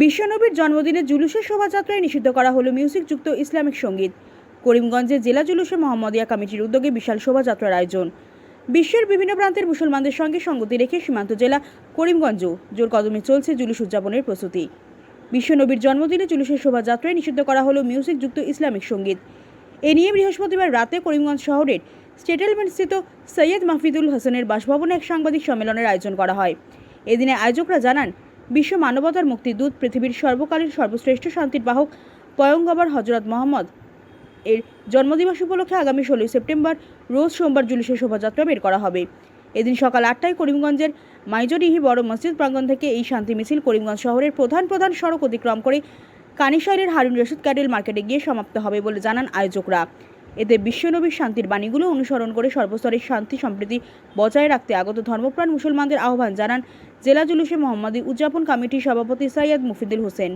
বিশ্বনবীর জন্মদিনে জুলুসের শোভাযাত্রায় নিষিদ্ধ করা হলো মিউজিকযুক্ত ইসলামিক সংগীত। করিমগঞ্জে জেলা জুলুসে মোহাম্মদিয়া কমিটির উদ্যোগে বিশাল শোভাযাত্রার আয়োজন। বিশ্বের বিভিন্ন প্রান্তের মুসলমানদের সঙ্গে সঙ্গতি রেখে সীমান্ত জেলা করিমগঞ্জও জোর কদমে চলছে জুলুস উদযাপনের প্রস্তুতি। বিশ্বনবীর জন্মদিনে জুলুসের শোভাযাত্রায় নিষিদ্ধ করা হলো মিউজিকযুক্ত ইসলামিক সংগীত। এ নিয়ে বৃহস্পতিবার রাতে করিমগঞ্জ শহরের স্টেটেলমেন্টস্থিত সৈয়দ মাহফিদুল হাসানের বাসভবনে এক সাংবাদিক সম্মেলনের আয়োজন করা হয়। এদিনে আয়োজকরা জানান বিশ্ব মানবতার মুক্তির দূত পৃথিবীর সর্বকালীন সর্বশ্রেষ্ঠ শান্তির বাহক পয়ঙ্গবর হজরত মোহাম্মদ। এর জন্মদিবস উপলক্ষে আগামী ষোলোই সেপ্টেম্বর রোজ সোমবার জুলুসের শোভাযাত্রা বের করা হবে। এদিন সকাল আটটায় করিমগঞ্জের মাইজরিহি বড় মসজিদ প্রাঙ্গণ থেকে এই শান্তি মিছিল করিমগঞ্জ শহরের প্রধান প্রধান সড়ক অতিক্রম করে কানিশাইলের হারুন রশিদ ক্যাডেল মার্কেটে গিয়ে সমাপ্ত হবে বলে জানান আয়োজকরা। এতে বিশ্বনবীর শান্তির বাণীগুলো অনুসরণ করে সর্বস্তরের শান্তি সম্প্রীতি বজায় রাখতে আগত ধর্মপ্রাণ মুসলমানদের আহ্বান জানান জেলা জুলুসে মোহাম্মদী উদযাপন কমিটির সভাপতি সৈয়দ মুফিদুল হোসেন।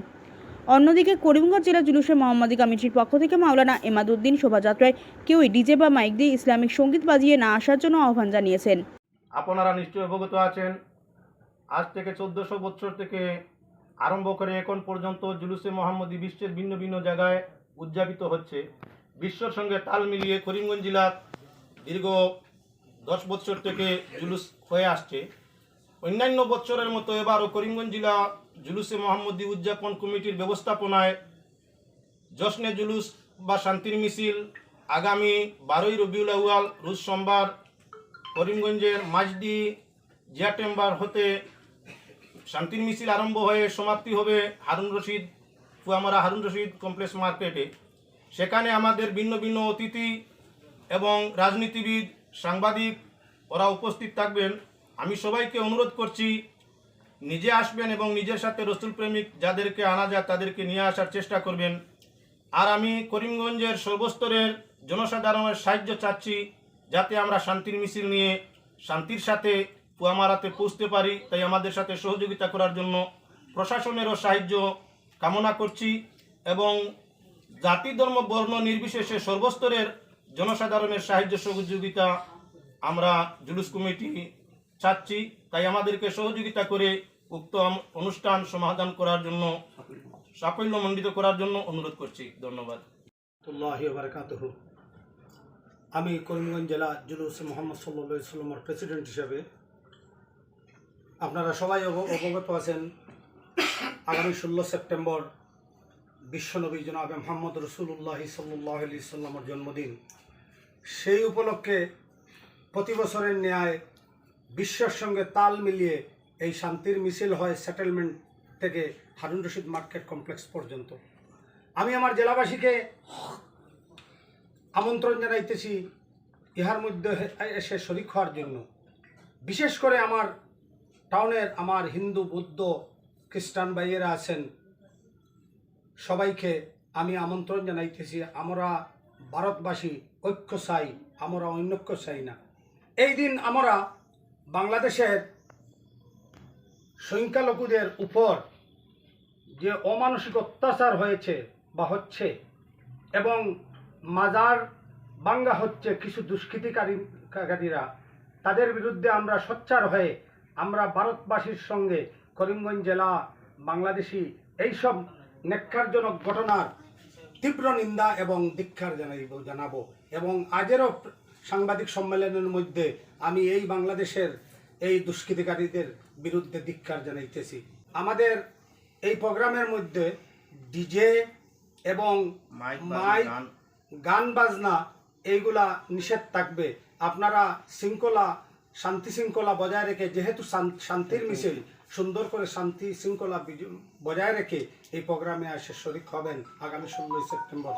অন্যদিকে করিমগঞ্জ জেলা জুলুসে মোহাম্মদী কমিটির পক্ষ থেকে মাওলানা এমাদুদ্দিন শোভাযাত্রায় কেউই ডিজে বা মাইক দিয়ে ইসলামিক সংগীত বাজিয়ে না আসার জন্য আহ্বান জানিয়েছেন। আপনারা নিশ্চয়ই অবগত আছেন, আজ থেকে চোদ্দশো বছর থেকে আরম্ভ করে এখন পর্যন্ত জুলুসে মোহাম্মদী বিশ্বের ভিন্ন ভিন্ন জায়গায় উদযাপিত হচ্ছে। বিশ্বর সঙ্গে তাল মিলিয়ে করিমগঞ্জ জেলার দীর্ঘ দশ বছর থেকে জুলুস হয়ে আসছে। অন্যান্য বছরের মতো এবারও করিমগঞ্জ জেলা জুলুসে মোহাম্মদী উদযাপন কমিটির ব্যবস্থাপনায় জশ্নে জুলুস বা শান্তির মিছিল, আগামী বারোই রবিউল আউয়াল, রোজ সোমবার করিমগঞ্জের মাঝদি জিয়াটেম্বার হতে শান্তির মিছিল আরম্ভ হয়ে সমাপ্তি হবে হারুন রশিদ, ফুয়ামারা হারুন রশিদ কমপ্লেক্স মার্কেটে। সেখানে আমাদের ভিন্ন ভিন্ন অতিথি এবং রাজনীতিবিদ, সাংবাদিক, ওরা উপস্থিত থাকবেন। আমি সবাইকে অনুরোধ করছি, নিজে আসবেন এবং নিজের সাথে রসুল প্রেমিক যাদেরকে আনা যায় তাদেরকে নিয়ে আসার চেষ্টা করবেন। আর আমি করিমগঞ্জের সর্বস্তরের জনসাধারণের সাহায্য চাচ্ছি, যাতে আমরা শান্তির মিছিল নিয়ে শান্তির সাথে পুয়ামারাতে পৌঁছতে পারি। তাই আমাদের সাথে সহযোগিতা করার জন্য প্রশাসনেরও সাহায্য কামনা করছি এবং জাতি, ধর্ম, বর্ণ নির্বিশেষে সর্বস্তরের জনসাধারণের সাহায্য সহযোগিতা আমরা জুলুস কমিটি চাচ্ছি। তাই আমাদেরকে সহযোগিতা করে উক্ত অনুষ্ঠান সমাধান করার জন্য, সাফল্যমণ্ডিত করার জন্য অনুরোধ করছি। ধন্যবাদ। আমি করিমগঞ্জ জেলা জুলুস মোহাম্মদ সাল্লা সাল্লামের প্রেসিডেন্ট হিসেবে আপনারা সবাই অব- অবগত আছেন। আগামী ষোলো সেপ্টেম্বর বিশ্বনবী জনাবে মোহাম্মদ রসুল্লাহ সাল্লাহ সাল্লামের জন্মদিন। সেই উপলক্ষে প্রতি বছরের ন্যায় বিশ্বের সঙ্গে তাল মিলিয়ে এই শান্তির মিছিল হয় সেটেলমেন্ট থেকে হারুন রশিদ মার্কেট কমপ্লেক্স পর্যন্ত। আমি আমার জেলাবাসীকে আমন্ত্রণ জানাইতেছি ইহার মধ্যে এসে শরিক হওয়ার জন্য। বিশেষ করে আমার টাউনের আমার হিন্দু, বৌদ্ধ, খ্রিস্টান ভাইয়েরা আছেন সবাইকে আমি আমন্ত্রণ জানাইতেছি, আমরা ভারতবাসী ঐক্য চাই আমরা অনৈক্য চাই না। এই দিন আমরা বাংলাদেশের সংখ্যালঘুদের উপর যে অমানসিক অত্যাচার হয়েছে বা হচ্ছে এবং মাজার বাঙ্গা হচ্ছে কিছু দুষ্কৃতিকারীরা তাদের বিরুদ্ধে আমরা সোচ্চার হয়ে আমরা ভারতবাসীর সঙ্গে করিমগঞ্জ জেলা বাংলাদেশি এইসব নেক্ষারজনক ঘটনার তীব্র নিন্দা এবং দীক্ষার জানাইব জানাব। এবং আজেরও সাংবাদিক সম্মেলনের মধ্যে আমি এই বাংলাদেশের এই দুষ্কৃতিকারীদের বিরুদ্ধে দীক্ষার জানাইতেছি। আমাদের এই প্রোগ্রামের মধ্যে ডিজে এবং মাইক গান। গান বাজনা এইগুলা নিষেধ থাকবে। আপনারা শৃঙ্খলা শান্তি শৃঙ্খলা বজায় রেখে যেহেতু শান- শান্তির মিছিল সুন্দর করে শান্তি শৃঙ্খলা বজায় রেখে এই প্রোগ্রামে আসে শরিক হবেন আগামী ষোলোই সেপ্টেম্বর।